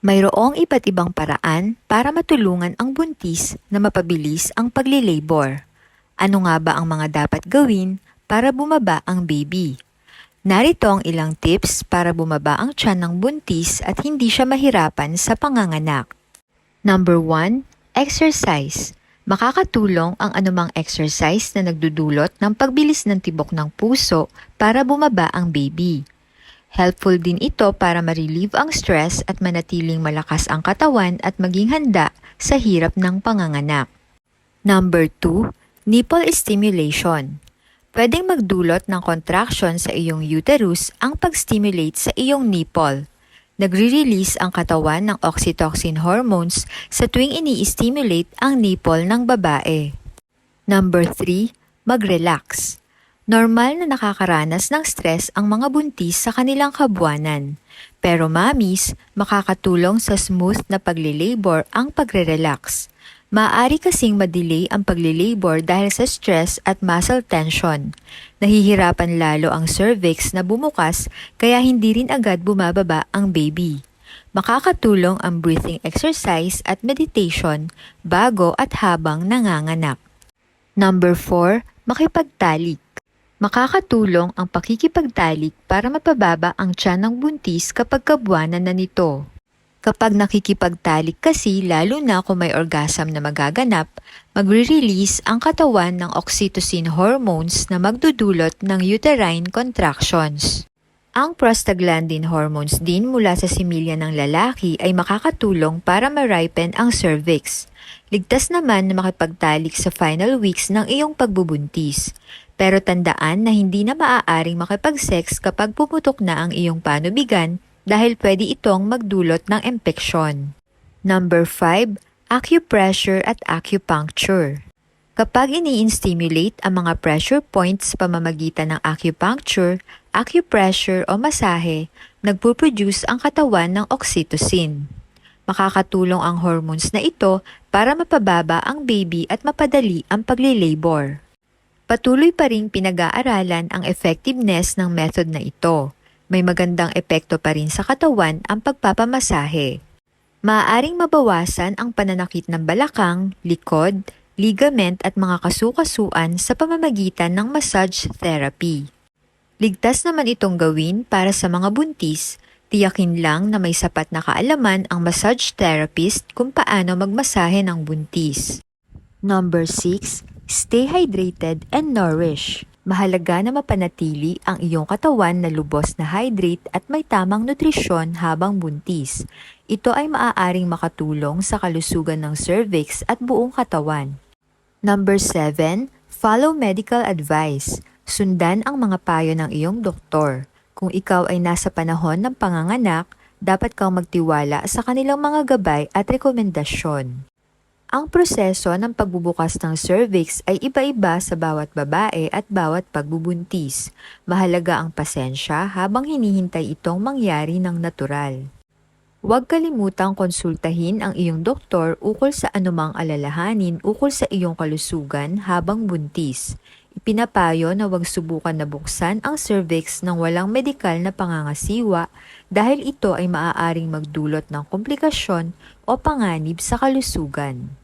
Mayroong iba't ibang paraan para matulungan ang buntis na mapabilis ang paglilabor. Ano nga ba ang mga dapat gawin para bumaba ang baby? Narito ang ilang tips para bumaba ang tiyan ng buntis at hindi siya mahirapan sa panganganak. Number 1, exercise. Makakatulong ang anumang exercise na nagdudulot ng pagbilis ng tibok ng puso para bumaba ang baby. Helpful din ito para ma-relieve ang stress at manatiling malakas ang katawan at maging handa sa hirap ng panganganak. Number 2, nipple stimulation. Pwedeng magdulot ng contraction sa iyong uterus ang pag-stimulate sa iyong nipple. Nagre-release ang katawan ng oxytocin hormones sa tuwing ini-stimulate ang nipple ng babae. Number 3, mag-relax. Normal na nakakaranas ng stress ang mga buntis sa kanilang kabuanan. Pero mamis, makakatulong sa smooth na paglilabor ang pagre-relax. Maaari kasing madelay ang paglilabor dahil sa stress at muscle tension. Nahihirapan lalo ang cervix na bumukas kaya hindi rin agad bumababa ang baby. Makakatulong ang breathing exercise at meditation bago at habang nanganganak. Number 4, makipagtalik. Makakatulong ang pakikipagtalik para mapababa ang tiyan ng buntis kapag kabuanan na nito. Kapag nakikipagtalik kasi, lalo na kung may orgasm na magaganap, magre-release ang katawan ng oxytocin hormones na magdudulot ng uterine contractions. Ang prostaglandin hormones din mula sa similya ng lalaki ay makakatulong para ma-ripen ang cervix. Ligtas naman na makipagtalik sa final weeks ng iyong pagbubuntis. Pero tandaan na hindi na maaaring makipag-sex kapag pumutok na ang iyong panubigan dahil pwede itong magdulot ng impeksyon. Number 5, acupressure at acupuncture. Kapag ini-stimulate ang mga pressure points pamamagitan ng acupuncture, acupressure o masahe, nagpuproduce ang katawan ng oxytocin. Makakatulong ang hormones na ito para mapababa ang baby at mapadali ang paglilabor. Patuloy pa ring pinag-aaralan ang effectiveness ng method na ito. May magandang epekto pa rin sa katawan ang pagpapamasahe. Maaaring mabawasan ang pananakit ng balakang, likod, ligament at mga kasukasuan sa pamamagitan ng massage therapy. Ligtas naman itong gawin para sa mga buntis, tiyakin lang na may sapat na kaalaman ang massage therapist kung paano magmasahe ng buntis. Number 6, stay hydrated and nourish. Mahalaga na mapanatili ang iyong katawan na lubos na hydrate at may tamang nutrisyon habang buntis. Ito ay maaaring makatulong sa kalusugan ng cervix at buong katawan. Number 7, follow medical advice. Sundan ang mga payo ng iyong doktor. Kung ikaw ay nasa panahon ng panganganak, dapat kang magtiwala sa kanilang mga gabay at rekomendasyon. Ang proseso ng pagbubukas ng cervix ay iba-iba sa bawat babae at bawat pagbubuntis. Mahalaga ang pasensya habang hinihintay itong mangyari ng natural. Huwag kalimutang konsultahin ang iyong doktor ukol sa anumang alalahanin ukol sa iyong kalusugan habang buntis. Ipinapayo na huwag subukan na buksan ang cervix ng walang medikal na pangangasiwa dahil ito ay maaaring magdulot ng komplikasyon o panganib sa kalusugan.